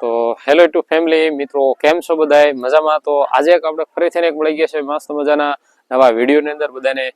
તો hello two family મિત્રો, કેમ છો બધાય? મજામાં? તો આજે આપણે ફરીથી એક મળી ગયા છે. મસ્ત મજાના નવા વિડીયોની અંદર બધાને.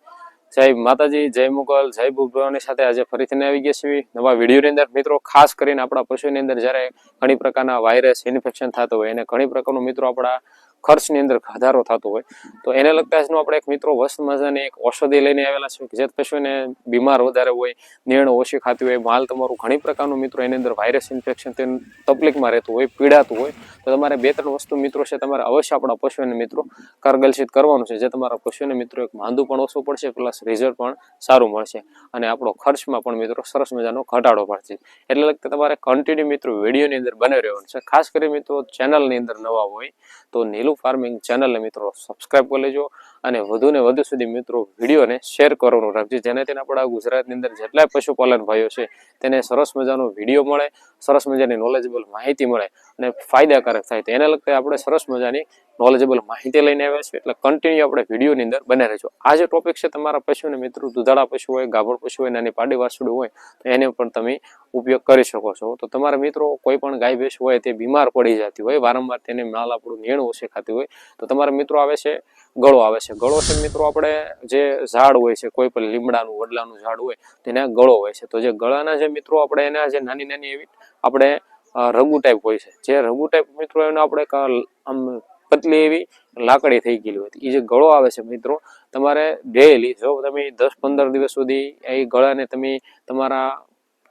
જય માતાજી, જય મુગલ, જય ભૂભવાની સાથે આજે ફરીથી આવી ગયા છીએ નવા વિડીયોની અંદર. મિત્રો, ખાસ કરીને આપણા પશુની અંદર જ્યારે ઘણી પ્રકારના વાયરસ ઇન્ફેક્શન થતો હોય અને ઘણી પ્રકારનું મિત્રો આપણા ખર્ચની અંદર વધારો થતો હોય. તો એને લગતા આજનું આપણે એક મિત્રો વસ્ત મજાની એક ઔષધિ લઈને આવેલા છે. કે જે પશુને બીમાર વધારે હોય નિર્ણ ઓછી ખાતી હોય, માલ તમારું ઘણી પ્રકારનું મિત્રો એની અંદર વાયરસ ઇન્ફેક્શન તે તકલીફમાં રહેતું હોય, પીડાતું હોય. તો તમારે બે ત્રણ વસ્તુ મિત્રો છે તમારે અવશ્ય આપણા પશુને મિત્રો કરગલશિત કરવાનું છે. જે તમારા પશુને મિત્રો એક માંદું પણ ઓછું પડશે, પ્લસ રિઝલ્ટ પણ સારું મળશે. અને આપણો ખર્ચમાં પણ મિત્રો સરસ મજાનો ઘટાડો પડશે એટલે લગતા તમારે કન્ટિન્યુ મિત્રો વિડીયોની અંદર બને રહેવાનું છે. ખાસ કરી મિત્રો ચેનલની અંદર નવા હોય તો નીલું ફાર્મિંગ ચેનલને મિત્રો સબસ્ક્રાઈબ કરી લેજો અને વધુ ને વધુ સુધી મિત્રો વિડીયોને શેર કરવાનું રાખજો. જેનાથી આપણા ગુજરાતની અંદર જેટલા પશુપાલન ભાઈઓ છે તેને સરસ મજાનો વીડિયો મળે, સરસ મજાની નોલેજેબલ માહિતી મળે અને ફાયદાકારક થાય તો એને લગતા આપણે સરસ મજાની નોલેજેબલ માહિતી લઈને આવ્યા છીએ. એટલે કન્ટિન્યુ આપણે વિડીયોની અંદર બને રહેજો. આ જે ટોપિક છે તમારા પશુને મિત્રો, દુધાળા પશુ હોય, ગાભણ પશુ હોય, નાની પાડી વાસુડું હોય, તો એને પણ તમે ઉપયોગ કરી શકો છો. તો તમારા મિત્રો કોઈ પણ ગાય, ભેંસ હોય, તે બીમાર પડી જતી હોય, વારંવાર તેને માલ આપણું નીણ ઓછી ખાતી હોય, તો તમારા મિત્રો આવે છે, ગળો આવે છે. ગળો છે મિત્રો આપણે જે ઝાડ હોય છે, કોઈ પણ લીમડાનું, વડલાનું ઝાડ હોય, તેના ગળો હોય છે. તો જે ગળાના જે મિત્રો આપણે એના જે નાની નાની એવી આપણે રગુ ટાઈપ હોય છે. જે રગુ ટાઈપ મિત્રો, એનો આપણે આમ પતલી એવી લાકડી થઈ ગયેલી હોય. એ જે ગળો આવે છે મિત્રો, તમારે ડેલી જો તમે દસ પંદર દિવસ સુધી એ ગળાને તમે તમારા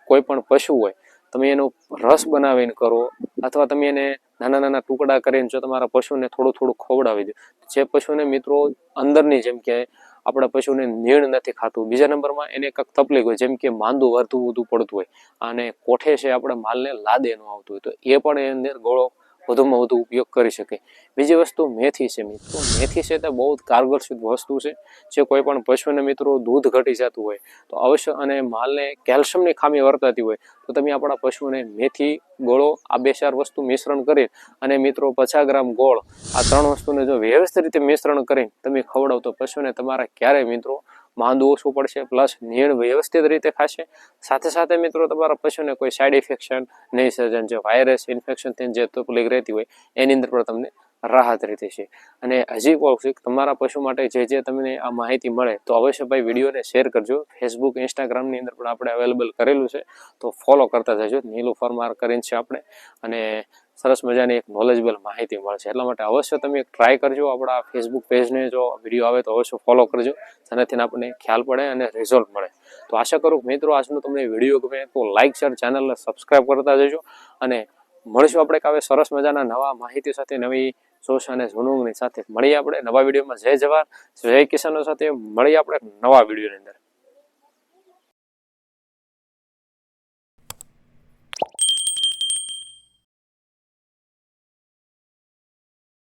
કોઈ પણ પશુ હોય, તમે એનો રસ બનાવીને કરો, અથવા તમે એને નાના નાના ટુકડા કરીને જો તમારા પશુને થોડું થોડું ખવડાવી દો. જે પશુને મિત્રો અંદરની જેમ કે આપણા પશુને નીણ નથી ખાતું. બીજા નંબરમાં એને કંઈક તકલીફ હોય, જેમ કે માંદું વધુ વધુ પડતું હોય, અને કોઠે છે આપણે માલને લાદે ન આવતું હોય, તો એ પણ એની અંદર ગોળો વધુમાં વધુ ઉપયોગ કરી શકે. બીજી વસ્તુ મેથી છે મિત્રો. મેથી છે તે બહુ જ કારગર વસ્તુ છે. જે કોઈ પણ પશુને મિત્રો દૂધ ઘટી જતું હોય, તો અવશ્ય અને માલને કેલ્શિયમની ખામી વર્તાતી હોય, તો તમે આપણા પશુને મેથી, ગોળો, આ બે ચાર વસ્તુ મિશ્રણ કરી અને મિત્રો પચાસ ગ્રામ ગોળ, આ ત્રણ વસ્તુને જો વ્યવસ્થિત રીતે મિશ્રણ કરીને તમે ખવડાવો, તો પશુને તમારા ક્યારેય મિત્રો માંદું ઓછું પડશે પ્લસ નીણ વ્યવસ્થિત રીતે ખાશે. સાથે સાથે મિત્રો, તમારા પશુને કોઈ સાઈડ ઇન્ફેક્શન નહીં સર્જન જે વાયરસ ઇન્ફેક્શન જે તકલીફ રહેતી હોય, એની અંદર પણ તમને રાહત રહેતી છે અને હજી કહું તમારા પશુ માટે જે જે તમને આ માહિતી મળે, તો અવશ્ય ભાઈ વિડીયોને શેર કરજો. ફેસબુક ઇન્સ્ટાગ્રામની અંદર પણ આપણે અવેલેબલ કરેલું છે. તો ફોલો કરતા જજો. નીલું ફરમાર કરીને છે આપણે. અને સરસ મજાની એક નોલેજબલ માહિતી મળશે. એટલા માટે અવશ્ય તમે એક ટ્રાય કરજો આપણા ફેસબુક પેજને જો વીડિયો આવે તો અવશ્ય ફોલો કરજો. જેનાથી આપણને ખ્યાલ પડે અને રિઝલ્ટ મળે. તો આશા કરું મિત્રો આજનો તમને વીડિયો ગમે તો લાઇક શેર ચેનલને સબસ્ક્રાઈબ કરતા જજો. અને મળીશું આપણે કાવે સરસ મજાના નવા માહિતી સાથે, નવી જોશ અને ઝુનુંગની સાથે. મળીએ આપણે નવા વિડીયોમાં જય જવાન જય કિસાનો સાથે મળીએ આપણે નવા વિડીયોની અંદર.